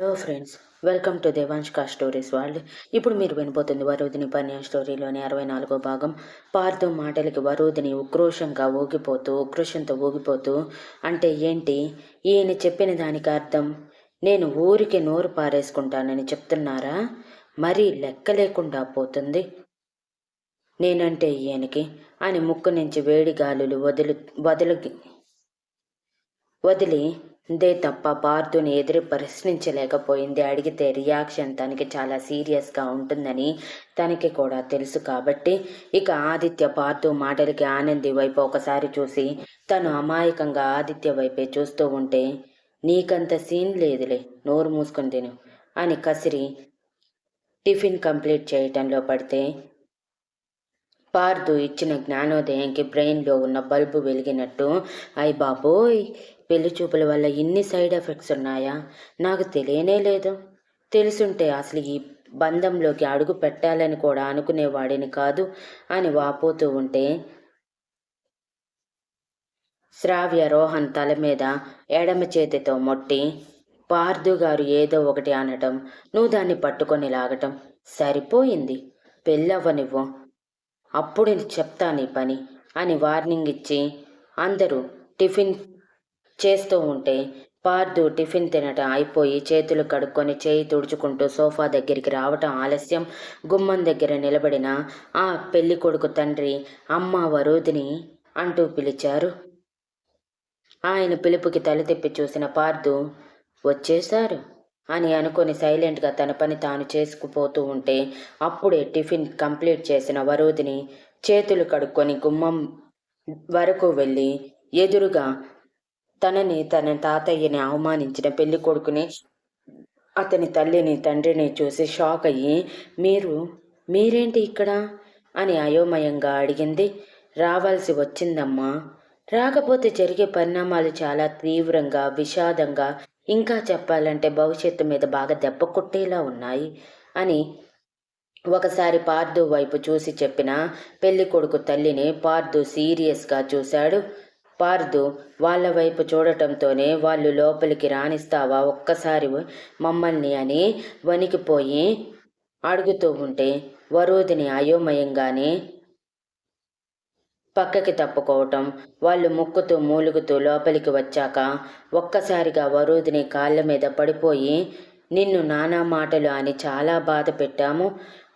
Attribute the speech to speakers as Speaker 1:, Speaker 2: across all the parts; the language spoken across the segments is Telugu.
Speaker 1: హలో ఫ్రెండ్స్ వెల్కమ్ టు దేవాంష్కా స్టోరీస్ వరల్డ్ ఇప్పుడు మీరు వినబోతుంది వరుదిని పన్య స్టోరీలోని అరవై నాలుగో భాగం. పార్థు మాటలకి వరుదిని ఉక్రోషంగా ఊగిపోతూ ఉక్రోషంతో ఊగిపోతూ అంటే ఏంటి? ఈయన చెప్పిన దానికి అర్థం నేను ఊరికి నోరు పారేసుకుంటానని చెప్తున్నారా? మరీ లెక్క లేకుండా పోతుంది. నేనంటే ఈయనకి అని ముక్కు నుంచి వేడి గాలులు వదిలి వదిలి వదిలి దే తప్ప పార్థుని ఎదురు ప్రశ్నించలేకపోయింది. అడిగితే రియాక్షన్ తనకి చాలా సీరియస్గా ఉంటుందని తనకి కూడా తెలుసు కాబట్టి ఇక ఆదిత్య పార్థు మాటలకి ఆనంది వైపు ఒకసారి చూసి తను అమాయకంగా ఆదిత్య వైపే చూస్తూ ఉంటే నీకంత సీన్ లేదులే నోరు మూసుకుని తిను అని కసిరి టిఫిన్ కంప్లీట్ చేయటంలో పడితే పార్థు ఇచ్చిన జ్ఞానోదయంకి బ్రెయిన్లో ఉన్న బల్బు వెలిగినట్టు అయ్ బాబోయ్ పెళ్ళి చూపుల వల్ల ఇన్ని సైడ్ ఎఫెక్ట్స్ ఉన్నాయా? నాకు తెలియనే లేదు. తెలుసుంటే అసలు ఈ బంధంలోకి అడుగు పెట్టాలని కూడా అనుకునేవాడిని కాదు అని వాపోతూ ఉంటే శ్రావ్య రోహన్ తల మీద ఎడమ చేతితో మొట్టి పార్థు గారు ఏదో ఒకటి అనటం నువ్వు దాన్ని పట్టుకొని లాగటం సరిపోయింది. పెళ్ళవ్వనివ్వు. అప్పుడు చెప్తా నీ పని అని వార్నింగ్ ఇచ్చి అందరూ టిఫిన్ చేస్తూ ఉంటే పార్దు టిఫిన్ తినటం అయిపోయి చేతులు కడుక్కొని చేయి తుడుచుకుంటూ సోఫా దగ్గరికి రావటం ఆలస్యం. గుమ్మం దగ్గర నిలబడిన ఆ పెళ్ళి కొడుకు తండ్రి అమ్మ వరుదిని అంటూ పిలిచారు. ఆయన పిలుపుకి తలతిప్పి చూసిన పార్దు వచ్చేశారు అని అనుకొని సైలెంట్గా తన పని తాను చేసుకుపోతూ ఉంటే అప్పుడే టిఫిన్ కంప్లీట్ చేసిన వరుదిని చేతులు కడుక్కొని గుమ్మం వరకు వెళ్ళి ఎదురుగా తనని తన తాతయ్యని అవమానించిన పెళ్ళి కొడుకుని అతని తల్లిని తండ్రిని చూసి షాక్ అయ్యి మీరు మీరేంటి ఇక్కడ? అని అయోమయంగా అడిగింది. రావాల్సి వచ్చిందమ్మా. రాకపోతే జరిగే పరిణామాలు చాలా తీవ్రంగా విషాదంగా ఇంకా చెప్పాలంటే భవిష్యత్తు మీద బాగా దెబ్బ కొట్టేలా ఉన్నాయి అని ఒకసారి పార్దు వైపు చూసి చెప్పిన పెళ్ళి కొడుకు తల్లిని పార్దు సీరియస్గా చూశాడు. పార్దు వాళ్ళ వైపు చూడటంతోనే వాళ్ళు లోపలికి రాణిస్తావా ఒక్కసారి మమ్మల్ని అని వణికిపోయి అడుగుతూ ఉంటే వరోధిని అయోమయంగానే పక్కకి తప్పుకోవటం వాళ్ళు ముక్కుతూ మూలుగుతూ లోపలికి వచ్చాక ఒక్కసారిగా వరోధిని కాళ్ళ మీద పడిపోయి నిన్ను నానా మాటలు అని చాలా బాధ పెట్టాము.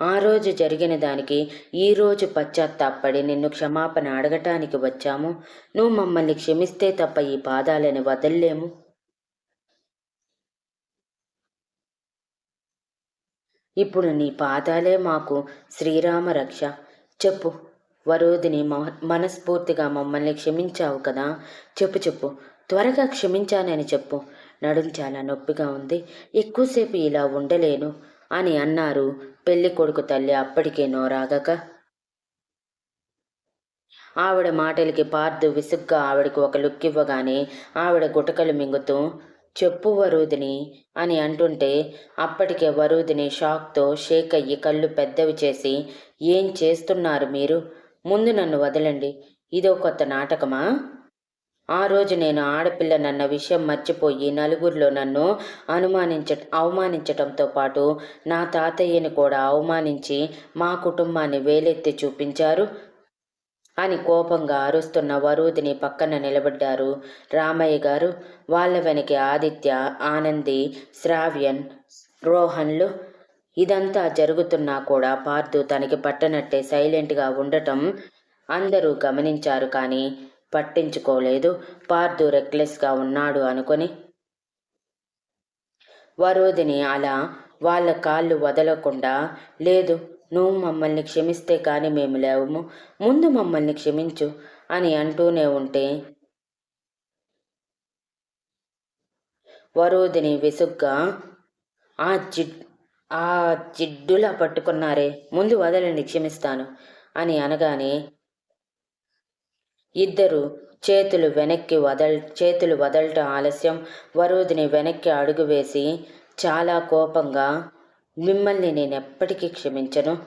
Speaker 1: ఆ రోజు జరిగిన దానికి ఈరోజు పశ్చాత్తాపడి నిన్ను క్షమాపణ అడగటానికి వచ్చాము. నువ్వు మమ్మల్ని క్షమిస్తే తప్ప ఈ పాదాలని వదల్లేము. ఇప్పుడు నీ పాదాలే మాకు శ్రీరామ రక్ష. చెప్పు వరోధిని మనస్ఫూర్తిగా మమ్మల్ని క్షమించావు కదా? చెప్పు చెప్పు. త్వరగా క్షమించానని చెప్పు. నడుం చాలా నొప్పిగా ఉంది. ఎక్కువసేపు ఇలా ఉండలేను. అని అన్నారు. పెళ్ళి కొడుకు తల్లి అప్పటికే నోరాగక. ఆవిడ మాటలకి పార్థు విసుగ్గా ఆవిడకి ఒక లుక్ ఇవ్వగానే ఆవిడ గుటకలు మింగుతూ చెప్పు వరూదిని అని అంటుంటే అప్పటికే వరూదిని షాక్తో షేక్ అయ్యి కళ్ళు పెద్దవి చేసి ఏం చేస్తున్నారు మీరు? ముందు నన్ను వదలండి. ఇదో కొత్త నాటకమా? ఆ రోజు నేను ఆడపిల్లనన్న విషయం మర్చిపోయి నలుగురిలో నన్ను అనుమానించ అవమానించటంతో పాటు నా తాతయ్యని కూడా అవమానించి మా కుటుంబాన్ని వేలెత్తి చూపించారు అని కోపంగా అరుస్తున్న వరూధిని పక్కన నిలబడ్డారు. రామయ్య గారు వాళ్ళ వెనక ఆదిత్య ఆనంది శ్రావ్యన్ రోహన్లు ఇదంతా జరుగుతున్నా కూడా పార్థు తనకి పట్టనట్టే సైలెంట్గా ఉండటం అందరూ గమనించారు కానీ పట్టించుకోలేదు. పార్థు రెక్లెస్గా ఉన్నాడు అనుకొని. వరోధిని అలా వాళ్ళ కాళ్ళు వదలకుండా లేదు నువ్వు మమ్మల్ని క్షమిస్తే కానీ మేము లేవము. ముందు మమ్మల్ని క్షమించు అని అంటూనే ఉంటే వరోధిని విసుగ్గా ఆ జిడ్ ఆ జిడ్డులా పట్టుకున్నారే ముందు వదలండి క్షమిస్తాను అని అనగానే ఇద్దరు చేతులు వెనక్కి వదల్ చేతులు వదలటం ఆలస్యం. వరుదిని వెనక్కి అడుగు వేసి చాలా కోపంగా మిమ్మల్ని నేను ఎప్పటికీ క్షమించను.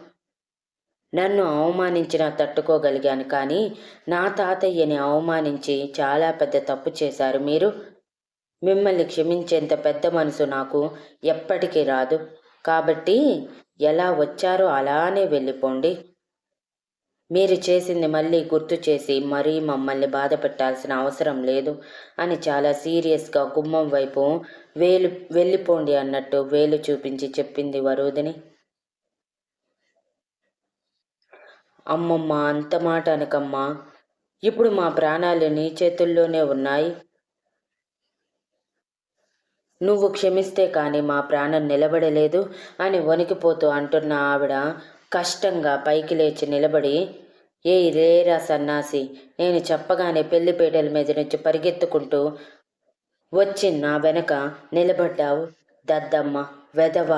Speaker 1: నన్ను అవమానించినా తట్టుకోగలిగాను కానీ నా తాతయ్యని అవమానించి చాలా పెద్ద తప్పు చేశారు మీరు. మిమ్మల్ని క్షమించేంత పెద్ద మనసు నాకు ఎప్పటికీ రాదు. కాబట్టి ఎలా వచ్చారో అలానే వెళ్ళిపోండి. మీరు చేసింది మళ్ళీ గుర్తు చేసి మరీ మమ్మల్ని బాధ పెట్టాల్సిన అవసరం లేదు అని చాలా సీరియస్గా గుమ్మం వైపు వేలు వెళ్ళిపోండి అన్నట్టు వేలు చూపించి చెప్పింది వరుదిని. అమ్మమ్మ అంత మాట అనకమ్మా. ఇప్పుడు మా ప్రాణాలు నీ చేతుల్లోనే ఉన్నాయి. నువ్వు క్షమిస్తే కానీ మా ప్రాణం నిలబడలేదు అని వణికిపోతూ అంటున్న ఆవిడ కష్టంగా పైకి లేచి నిలబడి ఏ రేరా సన్నాసి నేను చెప్పగానే పెళ్ళిపేటల మీద నుంచి పరిగెత్తుకుంటూ వచ్చి నా వెనక నిలబడ్డావు. దద్దమ్మ వెదవ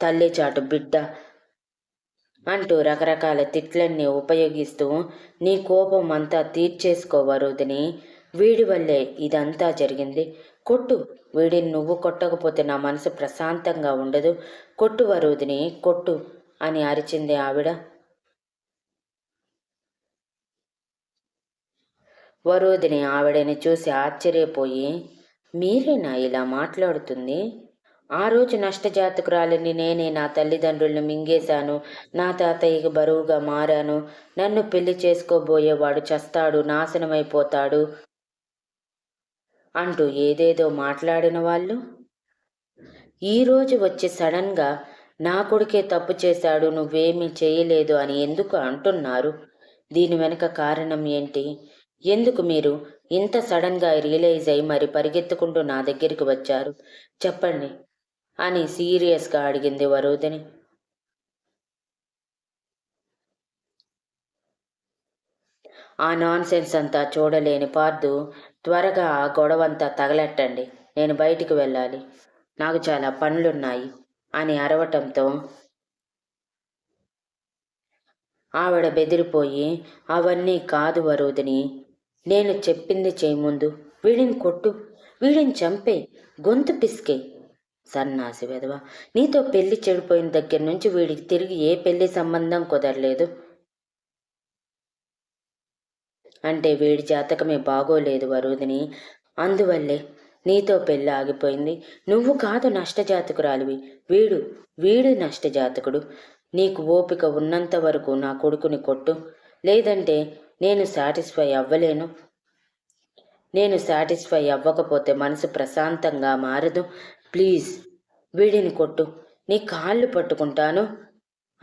Speaker 1: తల్లిచాటు బిడ్డ అంటూ రకరకాల తిట్లన్నీ ఉపయోగిస్తూ నీ కోపం అంతా తీర్చేసుకోవరుదని వీడి వల్లే ఇదంతా జరిగింది. కొట్టు వీడిని నువ్వు కొట్టకపోతే నా మనసు ప్రశాంతంగా ఉండదు. కొట్టు వరుదిని కొట్టు. అని అరిచింది ఆవిడ. వరోధిని ఆవిడని చూసి ఆశ్చర్యపోయి మీరేనా ఇలా మాట్లాడుతుంది? ఆ రోజు నష్టజాతకురాలిని నేనే నా తల్లిదండ్రుల్ని మింగేశాను. నా తాతయ్యకి బరువుగా మారాను. నన్ను పెళ్ళి చేసుకోబోయేవాడు చస్తాడు నాశనమైపోతాడు అంటూ ఏదేదో మాట్లాడిన వాళ్ళు. ఈరోజు వచ్చి సడన్గా నా కొడుకే తప్పు చేశాడు నువ్వేమీ చేయలేదు అని ఎందుకు అంటున్నారు? దీని వెనుక కారణం ఏంటి? ఎందుకు మీరు ఇంత సడన్గా రియలైజ్ అయి మరి పరిగెత్తుకుంటూ నా దగ్గరికి వచ్చారు? చెప్పండి అని సీరియస్గా అడిగింది వరోధిని. ఆ నాన్సెన్స్ అంతా చూడలేని పార్దు త్వరగా ఆ గొడవంతా తగలెట్టండి. నేను బయటికి వెళ్ళాలి. నాకు చాలా పనులున్నాయి. అని అరవటంతో ఆవిడ బెదిరిపోయి అవన్నీ కాదు వరుదిని నేను చెప్పింది చేయముందు వీడిని కొట్టు వీడిని చంపే గొంతు పిసికే. సన్నాసి వెధవ నీతో పెళ్ళి చెడిపోయిన దగ్గర నుంచి వీడికి తిరిగి ఏ పెళ్ళి సంబంధం కుదరలేదు. అంటే వీడి జాతకమే బాగోలేదు వరుదిని అందువల్లే నీతో పెళ్ళి ఆగిపోయింది నువ్వు కాదు నష్టజాతకురాలివి. వీడు వీడు నష్టజాతకుడు. నీకు ఓపిక ఉన్నంత వరకు నా కొడుకుని కొట్టు. లేదంటే నేను సాటిస్ఫై అవ్వలేను. నేను సాటిస్ఫై అవ్వకపోతే మనసు ప్రశాంతంగా మారదు. ప్లీజ్ వీడిని కొట్టు. నీ కాళ్ళు పట్టుకుంటాను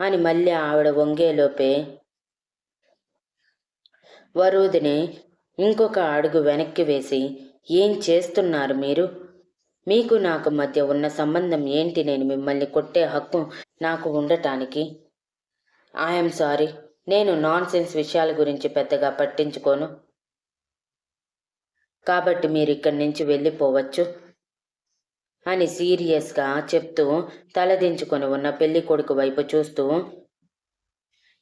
Speaker 1: అని మళ్ళీ ఆవిడ వంగేలోపే వరుదిని ఇంకొక అడుగు వెనక్కి వేసి ఏం చేస్తున్నారు మీరు? మీకు నాకు మధ్య ఉన్న సంబంధం ఏంటి? నేను మిమ్మల్ని కొట్టే హక్కు నాకు ఉండటానికి. ఐఎమ్ సారీ నేను నాన్ సెన్స్ విషయాల గురించి పెద్దగా పట్టించుకోను. కాబట్టి మీరు ఇక్కడి నుంచి వెళ్ళిపోవచ్చు అని సీరియస్గా చెప్తూ తలదించుకొని ఉన్న పెళ్ళి కొడుకు వైపు చూస్తూ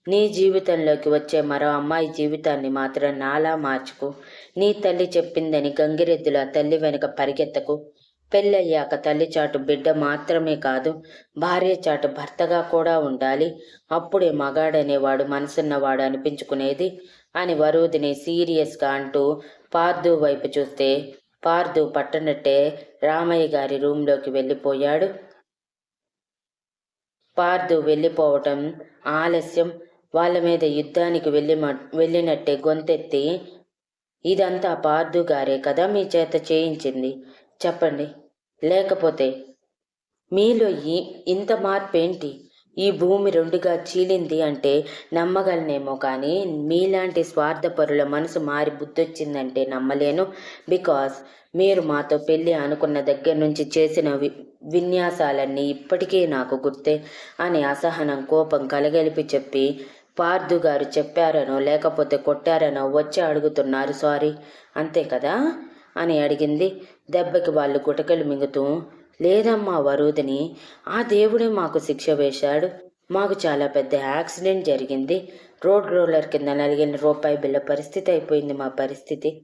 Speaker 1: నీ జీవితంలోకి వచ్చే మరో అమ్మాయి జీవితాన్ని మాత్రం నాలా మార్చుకు. నీ తల్లి చెప్పిందని గంగిరెద్దుల తల్లి వెనుక పరిగెత్తకు. పెళ్ళయ్యాక తల్లి చాటు బిడ్డ మాత్రమే కాదు భార్య చాటు భర్తగా కూడా ఉండాలి. అప్పుడే మగాడనేవాడు మనసున్నవాడు అనిపించుకునేది అని వరుదిని సీరియస్గా అంటూ పార్దు వైపు చూస్తే పార్దు పట్టనట్టే రామయ్య గారి రూంలోకి వెళ్ళిపోయాడు. పార్దు వెళ్ళిపోవటం ఆలస్యం. వాళ్ళ మీద యుద్ధానికి వెళ్ళి వెళ్ళినట్టే గొంతెత్తి ఇదంతా పార్దు గారే కదా మీ చేత చేయించింది. చెప్పండి. లేకపోతే మీలో ఈ ఇంత మార్పేంటి? ఈ భూమి రెండుగా చీలింది అంటే నమ్మగలనేమో కానీ మీలాంటి స్వార్థపరుల మనసు మారి బుద్ధొచ్చిందంటే నమ్మలేను. బికాస్ మీరు మాతో పెళ్ళి అనుకున్న దగ్గర నుంచి చేసిన వి విన్యాసాలన్నీ ఇప్పటికీ నాకు గుర్తే అని అసహనం కోపం కలగలిపి చెప్పి పార్థు గారు చెప్పారనో లేకపోతే కొట్టారనో వచ్చి అడుగుతున్నారు సారీ. అంతే కదా? అని అడిగింది. దెబ్బకి వాళ్ళు గుటకలు మింగుతూ లేదమ్మా వరుదిని ఆ దేవుడే మాకు శిక్ష వేశాడు. మాకు చాలా పెద్ద యాక్సిడెంట్ జరిగింది. రోడ్ రోలర్ కింద నలిగిన రూపాయి బిల్ల పరిస్థితి అయిపోయింది మా పరిస్థితి.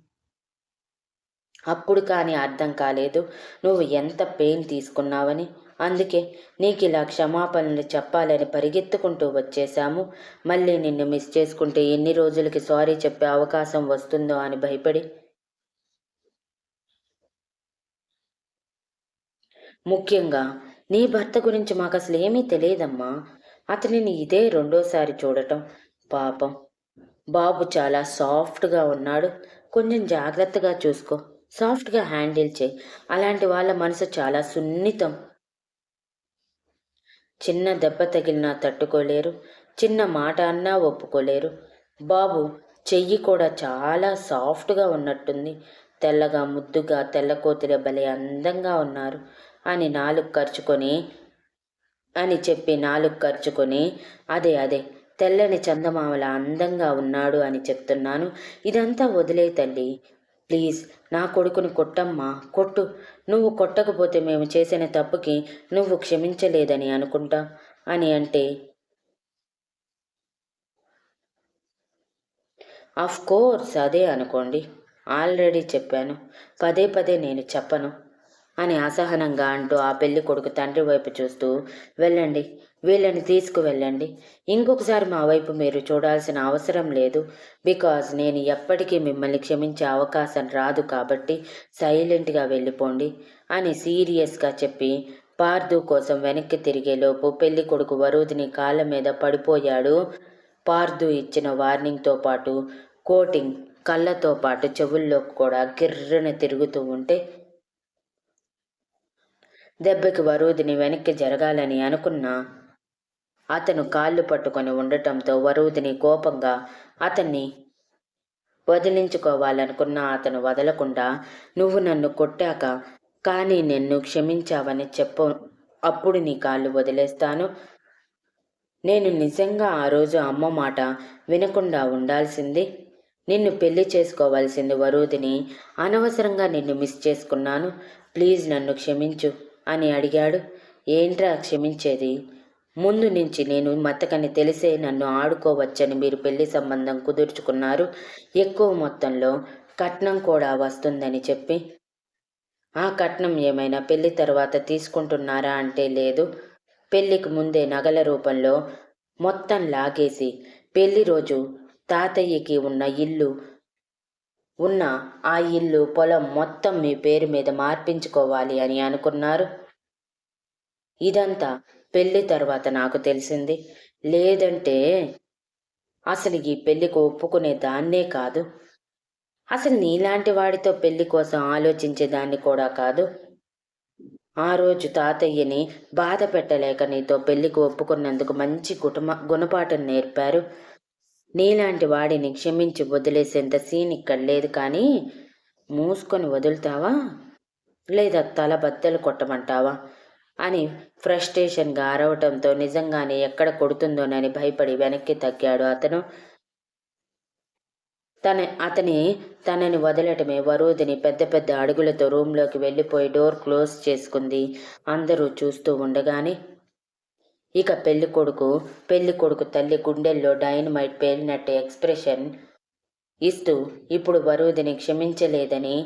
Speaker 1: అప్పుడు కానీ అర్థం కాలేదు. నువ్వు ఎంత పెయిన్ తీసుకున్నావని. అందుకే నీకు ఇలా క్షమాపణలు చెప్పాలని పరిగెత్తుకుంటూ వచ్చేశాము. మళ్ళీ నిన్ను మిస్ చేసుకుంటే ఎన్ని రోజులకి సారీ చెప్పే అవకాశం వస్తుందో అని భయపడి ముఖ్యంగా నీ భర్త గురించి మాకు అసలు ఏమీ తెలియదమ్మా. అతనిని ఇదే రెండోసారి చూడటం. పాపం. బాబు చాలా సాఫ్ట్గా ఉన్నాడు. కొంచెం జాగ్రత్తగా చూసుకో. సాఫ్ట్గా హ్యాండిల్ చేయి. అలాంటి వాళ్ళ మనసు చాలా సున్నితం. చిన్న దెబ్బ తగిలినా తట్టుకోలేరు చిన్న మాట అన్నా ఒప్పుకోలేరు. బాబు చెయ్యి కూడా చాలా సాఫ్ట్గా ఉన్నట్టుంది. తెల్లగా ముద్దుగా తెల్లకోతిల భలే అందంగా ఉన్నారు అని నాలుగు ఖర్చుకొని అని చెప్పి నాలుగు ఖర్చుకొని అదే అదే తెల్లని చందమామల అందంగా ఉన్నాడు అని చెప్తున్నాను. ఇదంతా వదిలే తల్లి ప్లీజ్ నా కొడుకుని కొట్టమ్మా కొట్టు. నువ్వు కొట్టకపోతే మేము చేసిన తప్పుకి నువ్వు క్షమించలేదని అనుకుంటా అని అంటే ఆఫ్ కోర్స్ అదే అనుకోండి. ఆల్రెడీ చెప్పాను. పదే పదే నేను చెప్పను అని అసహనంగా అంటూ ఆ పెళ్ళి కొడుకు తండ్రి వైపు చూస్తూ వెళ్ళండి. వీళ్ళని తీసుకువెళ్ళండి. ఇంకొకసారి మా వైపు మీరు చూడాల్సిన అవసరం లేదు. బికాజ్ నేను ఎప్పటికీ మిమ్మల్ని క్షమించే అవకాశం రాదు కాబట్టి సైలెంట్గా వెళ్ళిపోండి అని సీరియస్గా చెప్పి పార్దు కోసం వెనక్కి తిరిగేలోపు పెళ్ళి కొడుకు వరుదిని కాళ్ళ మీద పడిపోయాడు. పార్దు ఇచ్చిన వార్నింగ్తో పాటు కోటింగ్ కళ్ళతో పాటు చెవుల్లో కూడా గిర్రన తిరుగుతూ ఉంటే దెబ్బకి వరుదిని వెనక్కి జరగాలని అనుకున్నా అతను కాళ్ళు పట్టుకొని ఉండటంతో వరుదిని కోపంగా అతన్ని వదిలించుకోవాలనుకున్న అతను వదలకుండా నువ్వు నన్ను కొట్టాక కానీ నిన్ను క్షమించావని చెప్పు. అప్పుడు నీ కాళ్ళు వదిలేస్తాను. నేను నిజంగా ఆ రోజు అమ్మ మాట వినకుండా ఉండాల్సింది. నిన్ను పెళ్ళి చేసుకోవాల్సింది వరుదిని. అనవసరంగా నిన్ను మిస్ చేసుకున్నాను. ప్లీజ్ నన్ను క్షమించు అని అడిగాడు. ఏంట్రా క్షమించేది? ముందు నుంచి నేను మతకని తెలిసే నన్ను ఆడుకోవచ్చని మీరు పెళ్ళి సంబంధం కుదుర్చుకున్నారు. ఎక్కువ మొత్తంలో కట్నం కూడా వస్తుందని చెప్పి. ఆ కట్నం ఏమైనా పెళ్ళి తర్వాత తీసుకుంటున్నారా అంటే లేదు. పెళ్ళికి ముందే నగల రూపంలో మొత్తం లాగేసి పెళ్ళి రోజు తాతయ్యకి ఉన్న ఇల్లు ఉన్న ఆ ఇల్లు పొలం మొత్తం మీ పేరు మీద మార్పించుకోవాలి అని అనుకున్నారు. ఇదంతా పెళ్ళి తర్వాత నాకు తెలిసింది. లేదంటే అసలు ఈ పెళ్ళికి ఒప్పుకునే దాన్నే కాదు. అసలు నీలాంటి వాడితో పెళ్ళి కోసం ఆలోచించే దాన్ని కూడా కాదు. ఆ రోజు తాతయ్యని బాధ పెట్టలేక నీతో పెళ్ళికి ఒప్పుకున్నందుకు మంచి కుటుంబ గుణపాఠం నేర్పారు. నీలాంటి వాడిని క్షమించి వదిలేసేంత సీన్ ఇక్కడ లేదు కానీ మూసుకొని వదులుతావా? లేదా తల బద్దలు కొట్టమంటావా? అని ఫ్రస్ట్రేషన్గా అరవటంతో నిజంగానే ఎక్కడ కొడుతుందోనని భయపడి వెనక్కి తగ్గాడు అతను. తన అతని తనని వదలటమే వరుదిని పెద్ద పెద్ద అడుగులతో రూమ్లోకి వెళ్ళిపోయి డోర్ క్లోజ్ చేసుకుంది. అందరూ చూస్తూ ఉండగానే ఇక పెళ్ళి కొడుకు పెళ్ళి కొడుకు తల్లి గుండెల్లో డైనమైట్ పేలినట్టు ఎక్స్ప్రెషన్ ఇస్తూ ఇప్పుడు వరుదిని క్షమించలేదని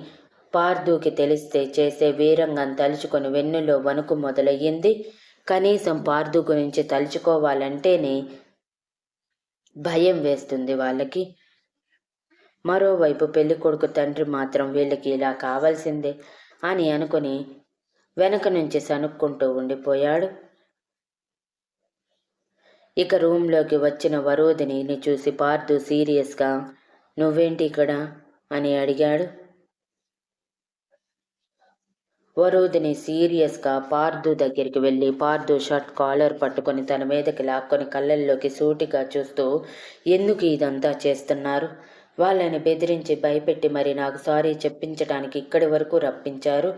Speaker 1: పార్దూకి తెలిస్తే చేసే వీరంగం తలుచుకొని వెన్నులో వణుకు మొదలయ్యింది. కనీసం పార్దు గురించి తలుచుకోవాలంటేనే భయం వేస్తుంది వాళ్ళకి. మరోవైపు పెళ్ళి కొడుకు తండ్రి మాత్రం వీళ్ళకి ఇలా కావాల్సిందే అని అనుకుని వెనక నుంచి సనుక్కుంటూ ఉండిపోయాడు. ఇక రూంలోకి వచ్చిన వరోధిని చూసి పార్థు సీరియస్గా నువ్వేంటి ఇక్కడ? అని అడిగాడు. వరోధిని సీరియస్గా పార్దు దగ్గరికి వెళ్ళి పార్దు షర్ట్ కాలర్ పట్టుకొని తన మీదకి లాక్కొని కళ్ళల్లోకి సూటిగా చూస్తూ ఎందుకు ఇదంతా చేస్తున్నారు? వాళ్ళని బెదిరించి భయపెట్టి మరి నాకు సారీ చెప్పించడానికి ఇక్కడి వరకు రప్పించారు.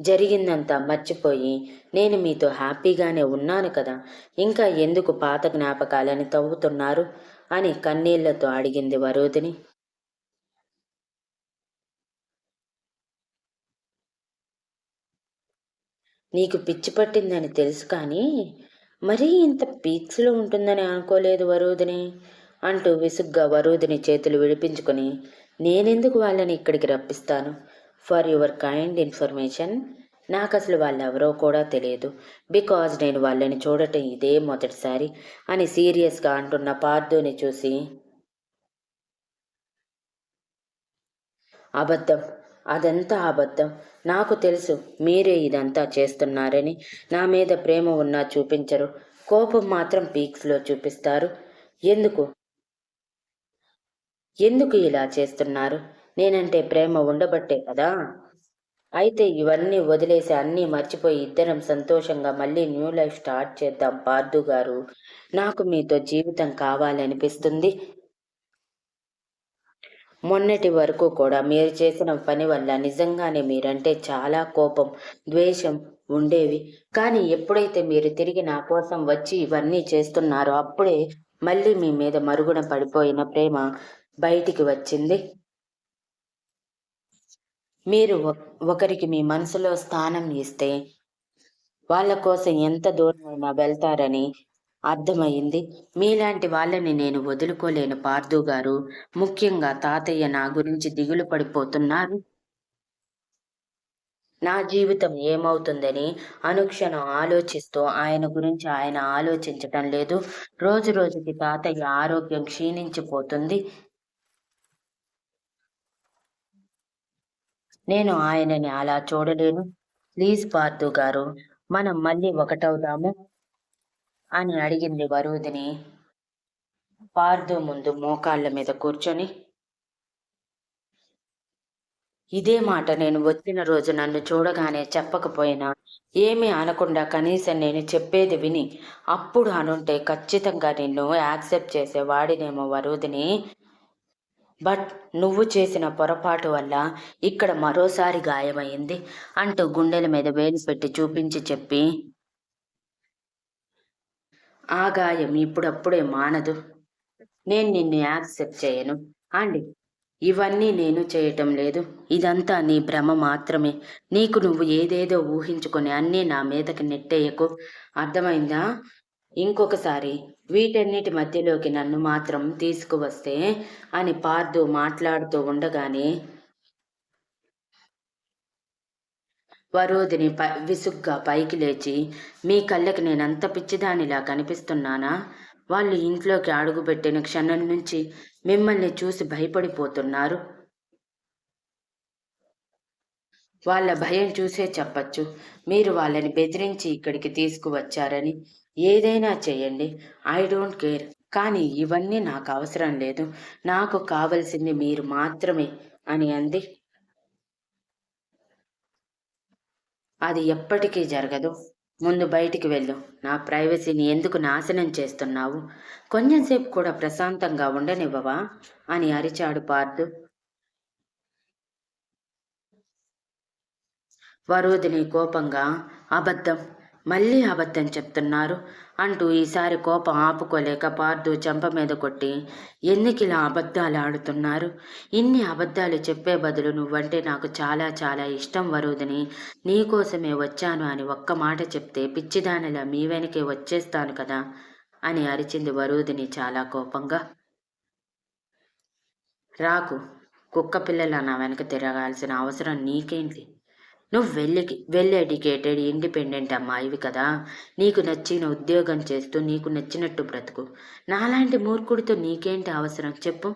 Speaker 1: జరిగిందంతా మర్చిపోయి నేను మీతో హ్యాపీగానే ఉన్నాను కదా ఇంకా ఎందుకు పాత జ్ఞాపకాలని తవ్వుతున్నారు? అని కన్నీళ్ళతో అడిగింది వరోధిని నీకు పిచ్చి పట్టిందని తెలుసు కానీ మరీ ఇంత పీక్స్లో ఉంటుందని అనుకోలేదు వరూధిని అంటూ విసుగ్గా వరూధిని చేతులు విడిపించుకొని నేనెందుకు వాళ్ళని ఇక్కడికి రప్పిస్తాను? ఫర్ యువర్ కైండ్ ఇన్ఫర్మేషన్ నాకు అసలు వాళ్ళు ఎవరో కూడా తెలియదు. బికాజ్ నేను వాళ్ళని చూడటం ఇదే మొదటిసారి అని సీరియస్గా అంటున్న పార్థుని చూసి అబద్ధం. అదంతా అబద్ధం? నాకు తెలుసు మీరే ఇదంతా చేస్తున్నారని. నా మీద ప్రేమ ఉన్నా చూపించరు. కోపం మాత్రం పీక్స్లో చూపిస్తారు. ఎందుకు? ఎందుకు ఇలా చేస్తున్నారు? నేనంటే ప్రేమ ఉండబట్టే కదా? అయితే ఇవన్నీ వదిలేసి అన్నీ మర్చిపోయి ఇద్దరం సంతోషంగా మళ్ళీ న్యూ లైఫ్ స్టార్ట్ చేద్దాం పార్దు గారు. నాకు మీతో జీవితం కావాలనిపిస్తుంది. మొన్నటి వరకు కూడా మీరు చేసిన పని వల్ల నిజంగానే మీరంటే చాలా కోపం ద్వేషం ఉండేవి. కానీ ఎప్పుడైతే మీరు తిరిగి నా కోసం వచ్చి ఇవన్నీ చేస్తున్నారో అప్పుడే మళ్ళీ మీ మీద మరుగున పడిపోయిన ప్రేమ బయటికి వచ్చింది. మీరు ఒకరికి మీ మనసులో స్థానం ఇస్తే వాళ్ళ కోసం ఎంత దూరమైనా వెళ్తారని అర్థమైంది మీలాంటి వాళ్ళని నేను వదులుకోలేను పార్థు గారు. ముఖ్యంగా తాతయ్య నా గురించి దిగులు పడిపోతున్నారు. నా జీవితం ఏమవుతుందని అనుక్షణం ఆలోచిస్తూ ఆయన గురించి ఆయన ఆలోచించటం లేదు. రోజు రోజుకి తాతయ్య ఆరోగ్యం క్షీణించిపోతుంది. నేను ఆయనని అలా చూడలేను. ప్లీజ్ పార్థు గారు మనం మళ్ళీ ఒకటవుదాము. అని అడిగింది వరుదిని. పార్దు ముందు మోకాళ్ళ మీద కూర్చొని ఇదే మాట నేను వచ్చిన రోజు నన్ను చూడగానే చెప్పకపోయినా ఏమీ అనకుండా కనీసం నేను చెప్పేది విని అప్పుడు అనుంటే ఖచ్చితంగా నిన్ను యాక్సెప్ట్ చేసే వాడినేమో వరుదిని. బట్ నువ్వు చేసిన పొరపాటు వల్ల ఇక్కడ మరోసారి గాయమైంది అంటూ గుండెల మీద వేలు పెట్టి చూపించి చెప్పి ఆ గాయం ఇప్పుడప్పుడే మానదు. నేను నిన్ను యాక్సెప్ట్ చేయను. అండి ఇవన్నీ నేను చేయటం లేదు. ఇదంతా నీ భ్రమ మాత్రమే. నీకు నువ్వు ఏదేదో ఊహించుకొని అన్నీ నా మీదకి నెట్టేయకు. అర్థమైందా? ఇంకొకసారి వీటన్నిటి మధ్యలోకి నన్ను మాత్రం తీసుకువస్తే అని పార్దు మాట్లాడుతూ ఉండగానే వరోధిని ప విసుగ్గా పైకి లేచి మీ కళ్ళకి నేనంత పిచ్చిదానిలా కనిపిస్తున్నానా వాళ్ళు ఇంట్లోకి అడుగుపెట్టిన క్షణం నుంచి మిమ్మల్ని చూసి భయపడిపోతున్నారు. వాళ్ళ భయం చూసే చెప్పచ్చు. మీరు వాళ్ళని బెదిరించి ఇక్కడికి తీసుకువచ్చారని. ఏదైనా చేయండి. I don't care. కానీ ఇవన్నీ నాకు అవసరం లేదు. నాకు కావలసింది మీరు మాత్రమే అని అంది. అది ఎప్పటికీ జరగదు. ముందు బయటికి వెళ్ళు. నా ప్రైవసీని ఎందుకు నాశనం చేస్తున్నావు? కొంచెంసేపు కూడా ప్రశాంతంగా ఉండనివ్వవా? అని అరిచాడు పార్థు వరోధిని కోపంగా అబద్ధం. మళ్ళీ అబద్ధం చెప్తున్నారు అంటూ ఈసారి కోపం ఆపుకోలేక పార్దు చెంప మీద కొట్టి ఎన్నికిలా అబద్ధాలు ఆడుతున్నారు? ఇన్ని అబద్ధాలు చెప్పే బదులు నువ్వంటే నాకు చాలా చాలా ఇష్టం వరుదని. నీకోసమే వచ్చాను అని ఒక్క మాట చెప్తే పిచ్చిదానిలా మీ వెనకే వచ్చేస్తాను కదా అని అరిచింది వరుదిని చాలా కోపంగా. రాకు కుక్క పిల్లల నా వెనక తిరగాల్సిన అవసరం నీకేంటి? నువ్వు వెళ్ళి వెల్ ఎడ్యుకేటెడ్ ఇండిపెండెంట్ అమ్మాయివి కదా. నీకు నచ్చిన ఉద్యోగం చేస్తూ నీకు నచ్చినట్టు బ్రతుకు. నాలాంటి మూర్ఖుడితో నీకేంటి అవసరం? చెప్పు.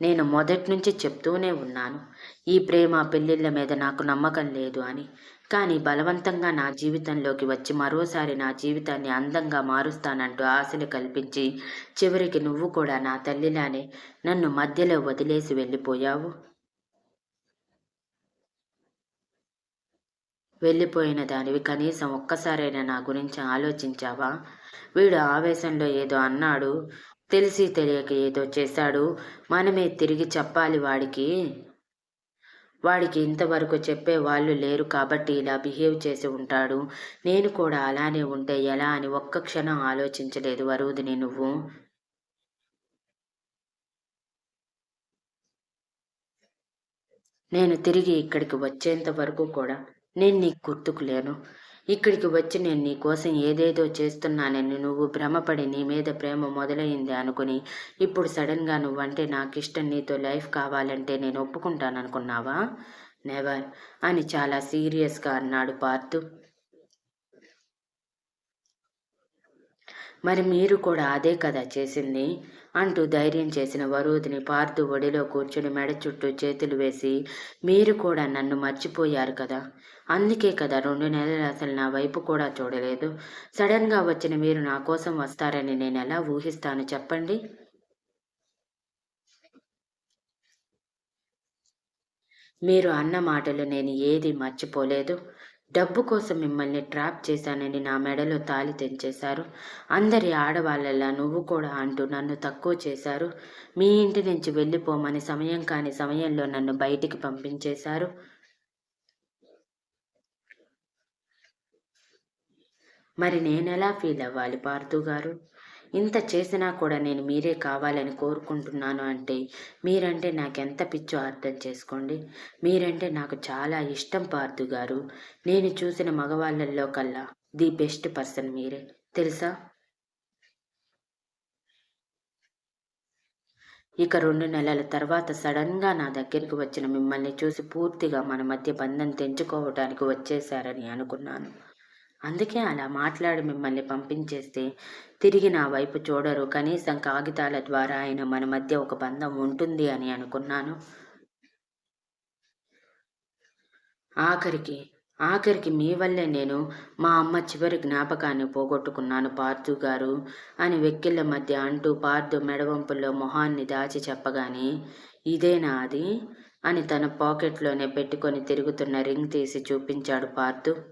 Speaker 1: నేను మొదటి నుంచి చెప్తూనే ఉన్నాను. ఈ ప్రేమ పెళ్ళిళ్ళ మీద నాకు నమ్మకం లేదు అని. కానీ బలవంతంగా నా జీవితంలోకి వచ్చి మరోసారి నా జీవితాన్ని అందంగా మారుస్తానంటూ ఆశలు కల్పించి చివరికి నువ్వు కూడా నా తల్లిలానే నన్ను మధ్యలో వదిలేసి వెళ్ళిపోయావు. వెళ్ళిపోయిన దానివి కనీసం ఒక్కసారైనా నా గురించి ఆలోచించావా? వీడు ఆవేశంలో ఏదో అన్నాడు తెలిసి తెలియక ఏదో చేశాడు. మనమే తిరిగి చెప్పాలి వాడికి. వాడికి ఇంతవరకు చెప్పే వాళ్ళు లేరు కాబట్టి ఇలా బిహేవ్ చేసి ఉంటాడు. నేను కూడా అలానే ఉంటే ఎలా అని ఒక్క క్షణం ఆలోచించలేదు వరుదిని నువ్వు. నేను తిరిగి ఇక్కడికి వచ్చేంత వరకు కూడా నేను నీకు గుర్తుకు లేను ఇక్కడికి వచ్చి నేను నీ కోసం ఏదేదో చేస్తున్నానని నువ్వు భ్రమపడి నీ మీద ప్రేమ మొదలైంది అనుకుని ఇప్పుడు సడన్గా నువ్వంటే నాకు ఇష్టం నీతో లైఫ్ కావాలంటే నేను ఒప్పుకుంటాననుకున్నావా? నెవర్ అని చాలా సీరియస్గా అన్నాడు పార్థు మరి మీరు కూడా అదే కదా చేసింది? అంటూ ధైర్యం చేసిన వరూధిని పార్థు ఒడిలో కూర్చుని మెడ చుట్టూ చేతులు వేసి మీరు కూడా నన్ను మర్చిపోయారు కదా. అందుకే కదా రెండు నెలలు అసలు నా వైపు కూడా చూడలేదు. సడన్గా వచ్చిన మీరు నా కోసం వస్తారని నేను ఎలా ఊహిస్తాను చెప్పండి? మీరు అన్న మాటలు నేను ఏది మర్చిపోలేదు. డబ్బు కోసం మిమ్మల్ని ట్రాప్ చేశానని నా మెడలో తాలి తెంచేశారు. అందరి ఆడవాళ్ళలా నువ్వు కూడా అంటూ నన్ను తక్కువ చేశారు. మీ ఇంటి నుంచి వెళ్ళిపోమని సమయం కాని సమయంలో నన్ను బయటికి పంపించేశారు. మరి నేనెలా ఫీల్ అవ్వాలి పార్థు గారు? ఇంత చేసినా కూడా నేను మీరే కావాలని కోరుకుంటున్నాను అంటే మీరంటే నాకెంత పిచ్చో అర్థం చేసుకోండి. మీరంటే నాకు చాలా ఇష్టం పార్థు గారు. నేను చూసిన మగవాళ్ళల్లో కల్లా ది బెస్ట్ పర్సన్ మీరే. తెలుసా? ఇక రెండు నెలల తర్వాత సడన్గా నా దగ్గరికి వచ్చిన మిమ్మల్ని చూసి పూర్తిగా మన మధ్య బంధం తెంచుకోవడానికి వచ్చేశారని అనుకున్నాను. అందుకే అలా మాట్లాడి మిమ్మల్ని పంపించేస్తే తిరిగి నా వైపు చూడరు. కనీసం కాగితాల ద్వారా ఆయన మన మధ్య ఒక బంధం ఉంటుంది అని అనుకున్నాను. ఆఖరికి ఆఖరికి మీ వల్లే నేను మా అమ్మ చివరి జ్ఞాపకాన్ని పోగొట్టుకున్నాను పార్థు గారు అని వెక్కిళ్ళ మధ్య అంటూ పార్థు మెడవంపుల్లో మొహాన్ని దాచి చెప్పగానే ఇదేనా అది? అని తన పాకెట్లోనే పెట్టుకొని తిరుగుతున్న రింగ్ తీసి చూపించాడు పార్థు.